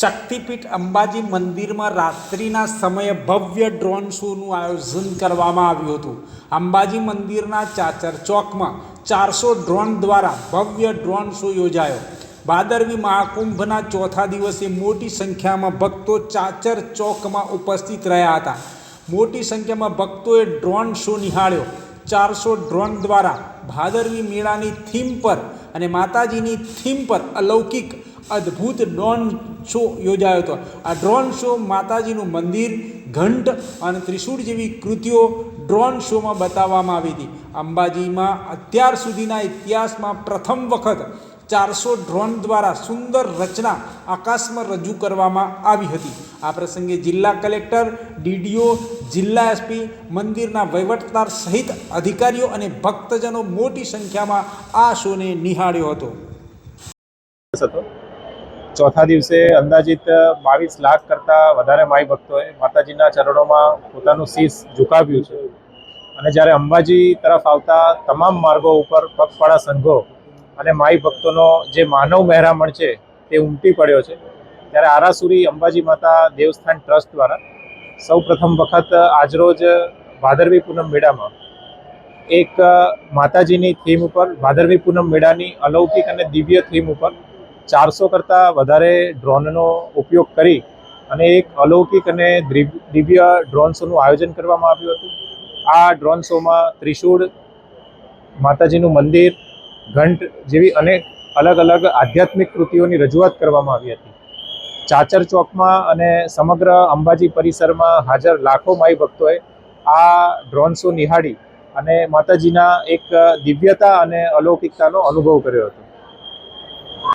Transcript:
શક્તિપીઠ અંબાજી મંદિરમાં રાત્રિના સમયે ભવ્ય ડ્રોન શોનું આયોજન કરવામાં આવ્યું હતું. અંબાજી મંદિરના ચાચર ચોકમાં ચારસો ડ્રોન દ્વારા ભવ્ય ડ્રોન શો યોજાયો. ભાદરવી મહાકુંભના ચોથા દિવસે મોટી સંખ્યામાં ભક્તો ચાચર ચોકમાં ઉપસ્થિત રહ્યા હતા. મોટી સંખ્યામાં ભક્તોએ ડ્રોન શો નિહાળ્યો. ચારસો ડ્રોન દ્વારા ભાદરવી મેળાની થીમ પર અને માતાજીની થીમ પર અલૌકિક અદ્ભુત ડ્રોન શો યોજાયો હતો. આ ડ્રોન શો માતાજીનું મંદિર, ઘંટ અને ત્રિશૂળ જેવી કૃતિઓ ડ્રોન શોમાં બતાવવામાં આવી હતી. અંબાજીમાં અત્યાર સુધીના ઇતિહાસમાં પ્રથમ વખત ચારસો ડ્રોન દ્વારા સુંદર રચના આકાશમાં રજૂ કરવામાં આવી હતી. આ પ્રસંગે જિલ્લા કલેક્ટર, ડીડીઓ, જિલ્લા એસપી, મંદિરના વહીવટદાર સહિત અધિકારીઓ અને ભક્તજનો મોટી સંખ્યામાં આ શોને નિહાળ્યો હતો. ચોથા દિવસે અંદાજિત બાવીસ લાખ કરતાં વધારે માઈ ભક્તોએ માતાજીના ચરણોમાં પોતાનું શીશ ઝુકાવ્યું છે. અને જ્યારે અંબાજી તરફ આવતા તમામ માર્ગો ઉપર પગપાળા સંઘો અને માઈ ભક્તોનો જે માનવ મહેરામણ છે તે ઉમટી પડ્યો છે. ત્યારે આરાસુરી અંબાજી માતા દેવસ્થાન ટ્રસ્ટ દ્વારા સૌ પ્રથમ વખત આજરોજ ભાદરવી પૂનમ મેળામાં એક માતાજીની થીમ ઉપર, ભાદરવી પૂનમ મેળાની અલૌકિક અને દિવ્ય થીમ ઉપર ચારસો કરતાં વધારે ડ્રોનનો ઉપયોગ કરી અને એક અલૌકિક અને દિવ્ય ડ્રોન શોનું આયોજન કરવામાં આવ્યું હતું. આ ડ્રોન શોમાં ત્રિશૂળ માતાજીનું મંદિર, ઘંટ જેવી અનેક અલગ અલગ આધ્યાત્મિક કૃતિઓની રજૂઆત કરવામાં આવી હતી. ચાચર ચોકમાં અને સમગ્ર અંબાજી પરિસરમાં હાજર લાખો માઈ ભક્તોએ આ ડ્રોન શો નિહાળી અને માતાજીના એક દિવ્યતા અને અલૌકિકતાનો અનુભવ કર્યો હતો.